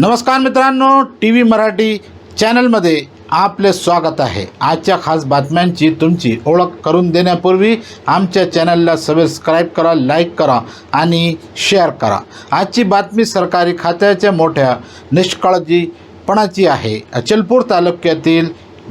नमस्कार मित्रांनो T V Marathi चॅनलमध्ये आपले स्वागत आहे. आजच्या खास बातम्यांची तुमची ओळख करून देण्यापूर्वी आमच्या चॅनलला सबस्क्राईब करा लाईक करा आणि शेअर करा. आजची बातमी सरकारी खात्याच्या मोठ्या निष्काळजीपणाची आहे. अचलपूर तालुक्यातील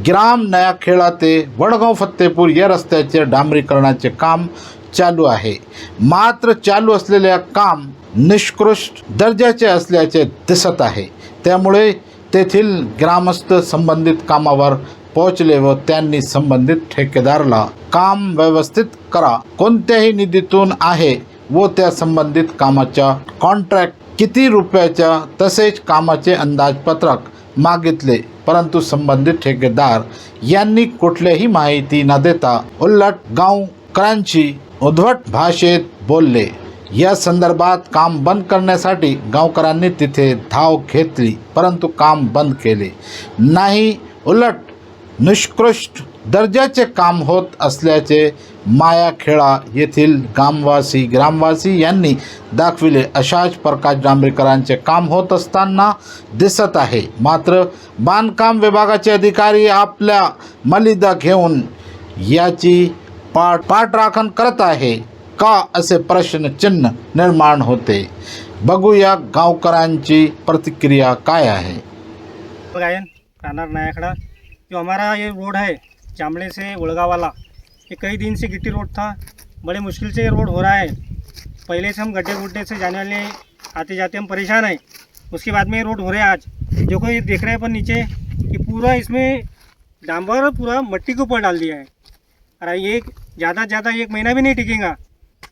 ग्राम नयाखेळा ते वडगाव फत्तेपूर या रस्त्याचे डांबरीकरणाचे काम चालू आहे. मात्र चालू असलेल्या काम निष्कृष्ट दर्जाचे असल्याचे दिसत आहे. त्यामुळे तेथील ग्रामस्थ संबंधित कामावर पोहोचले व त्यांनी संबंधित ठेकेदारला काम व्यवस्थित करा. कोणत्याही निधीतून आहे व त्या संबंधित कामाच्या कॉन्ट्रॅक्ट किती रुपयाच्या तसेच कामाचे अंदाजपत्रक मागितले परंतु संबंधित ठेकेदार यांनी कुठल्याही माहिती न देता उल्लट गावकरांची उद्धट भाषेत बोलले. या संदर्भात काम बंद करण्यासाठी गावकऱ्यांनी तिथे धाव घेतली परंतु काम बंद केले. नाही उलट निष्कृष्ट दर्जाचे काम होत असल्याचे मायाखेडा येथील गामवासी ग्रामवासी यांनी दाखविले. अशाच प्रकाश जांभेकरांचे काम होत असताना दिसत आहे. मात्र बांधकाम विभागाचे अधिकारी आपल्या मलिदा घेऊन याची पाठ पाठराखण करत आहे. का असे प्रश्नचिन्ह निर्माण होते. बघूया गावकरांची प्रतिक्रिया काय आहे? गायन नयाखड़ा जो हमारा ये रोड है जामले से उड़गा वाला ये कई दिन से गिट्टी रोड था. बड़े मुश्किल से ये रोड हो रहा है. पहले से हम गड्ढे गुड्ढे से जाने वाले आते जाते हम परेशान हैं. उसके बाद में ये रोड हो रहा है आज. जो कोई देख रहे हैं पर नीचे कि पूरा इसमें डांबर पूरा मट्टी के ऊपर डाल दिया है. और ये ज़्यादा से ज़्यादा एक महीना भी नहीं टिकेगा.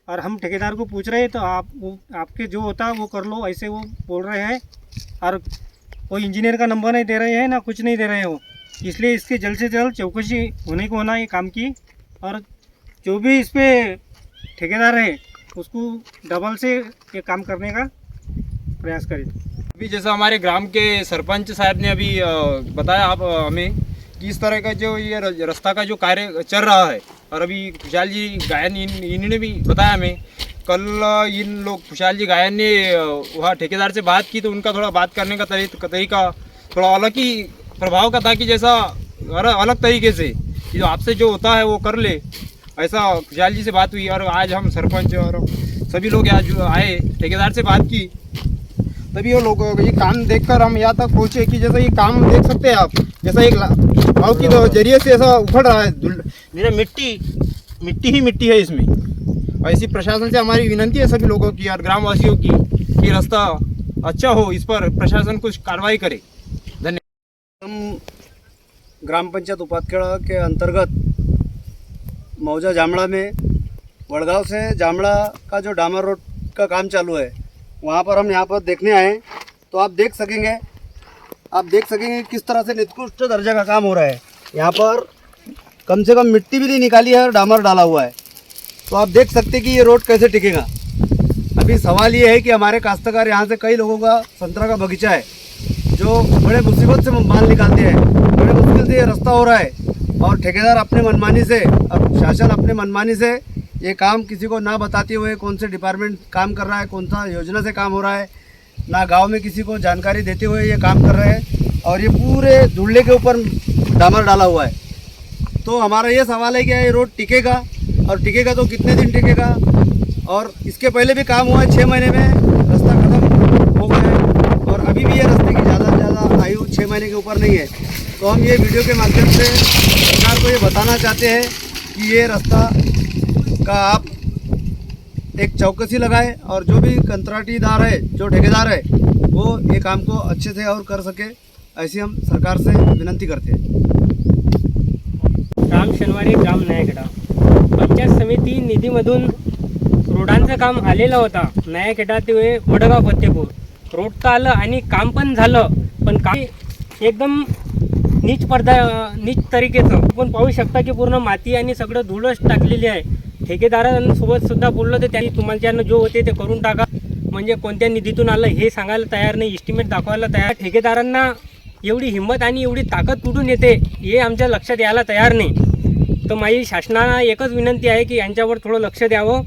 और हम ठेकेदार को पूछ रहे हैं तो आप, वो, आपके जो होता है, वो कर लो, ऐसे वो बोल रहे हैं। और कोई इंजीनियर का नंबर नहीं दे रहे हैं, ना कुछ नहीं दे रहे हैं वो। इसलिए इसके जल्द से जल्द चौकसी होने को होना ये काम की। और जो भी इस पर ठेकेदार है, उसको डबल से ये काम करने का प्रयास करें। अभी जैसा हमारे ग्राम के सरपंच साहब ने अभी बताया आप हमें कि इस तरह का जो ये रास्ता का जो कार्य चल रहा है और अभी खुशहाल जी गायन इन, इन्होंने भी बताया हमें। कल इन लोग, खुशहाल जी गायन ने वहाँ ठेकेदार से बात की तो उनका थोड़ा बात करने का तरीका थोड़ा अलग ही प्रभाव का था कि जैसा अलग तरीके से जो आपसे जो होता है वो कर ले। ऐसा खुशहाल जी से बात हुई और आज हम सरपंच और सभी लोग आज आए, ठेकेदार से बात की। तभी वो लोग ये काम देखकर हम यहाँ तक पहुँचे कि जैसा ये काम देख सकते हैं आप, जैसा एक भाव की तो ज़रिए से ऐसा उखड़ रहा है। मेरा मिट्टी मिट्टी ही मिट्टी है इसमें। और प्रशासन से हमारी विनंती है सभी लोगों की और ग्रामवासियों की कि रास्ता अच्छा हो, इस पर प्रशासन कुछ कार्रवाई करे। धन्यवाद हम ग्राम पंचायत उपातखेड़ा के अंतर्गत मौजा जामड़ा में, वड़गांव से जामड़ा का जो डामर रोड का काम चालू है वहाँ पर हम यहाँ पर देखने आए हैं। तो आप देख सकेंगे, आप देख सकेंगे किस तरह से निकृष्ट दर्जा का काम हो रहा है। यहाँ पर कम से कम मिट्टी भी नहीं निकाली है और डामर डाला हुआ है। तो आप देख सकते कि ये रोड कैसे टिकेगा। अभी सवाल ये है कि हमारे काश्तकार यहाँ से कई लोगों का, संतरा का बगीचा है, जो बड़े मुसीबत से माल निकालते हैं। बड़े मुश्किल से ये रास्ता हो रहा है। और ठेकेदार अपने मनमानी से, अब शासन अपने मनमानी से ये काम किसी को ना बताते हुए कौन से डिपार्टमेंट काम कर रहा है, कौन सा योजना से काम हो रहा है, ना गाँव में किसी को जानकारी देते हुए ये काम कर रहे हैं और ये पूरे धुल्ले के ऊपर डामर डाला हुआ है। तो हमारा ये सवाल है कि ये रोड टिकेगा और टिकेगा तो कितने दिन टिकेगा? और इसके पहले भी काम हुआ है छः महीने में रास्ता खत्म हो गया है और अभी भी ये रास्ते की ज़्यादा से ज़्यादा आयु छः महीने के ऊपर नहीं है। तो हम ये वीडियो के माध्यम से सरकार को ये बताना चाहते हैं कि ये रास्ता का आप एक चौकसी लगाए और जो भी कंत्राटीदार है जो ठेकेदार है वो ये काम को अच्छे से और कर सके ऐसी हम सरकार से विनंती करते हैं। राम शनिवारी ग्राम नयाखेडा पंचायत समिती निधीमधून रोडांचं काम आलेलं होता. नयाखेडा ते वडगाव फतेपूर. रोड तर आलं आणि काम पण झालं पण काम एकदम नीच पडदा नीच तरीकेचं. आपण पाहू शकता की पूर्ण माती आणि सगळं धुळच टाकलेली आहे. ठेकेदारांसोबत सुद्धा बोललो तर त्यांनी तुमच्यानं जो होते ते करून टाका. म्हणजे कोणत्या निधीतून आलं हे सांगायला तयार नाही इस्टिमेट दाखवायला तयार ठेकेदारांना एवढी हिंमत आणि एवढी ताकद कुठून येते हे आमच्या लक्षात यायला तयार नाही. तर माझी शासनाला एकच विनंती आहे की यांच्यावर थोडं लक्ष द्यावं.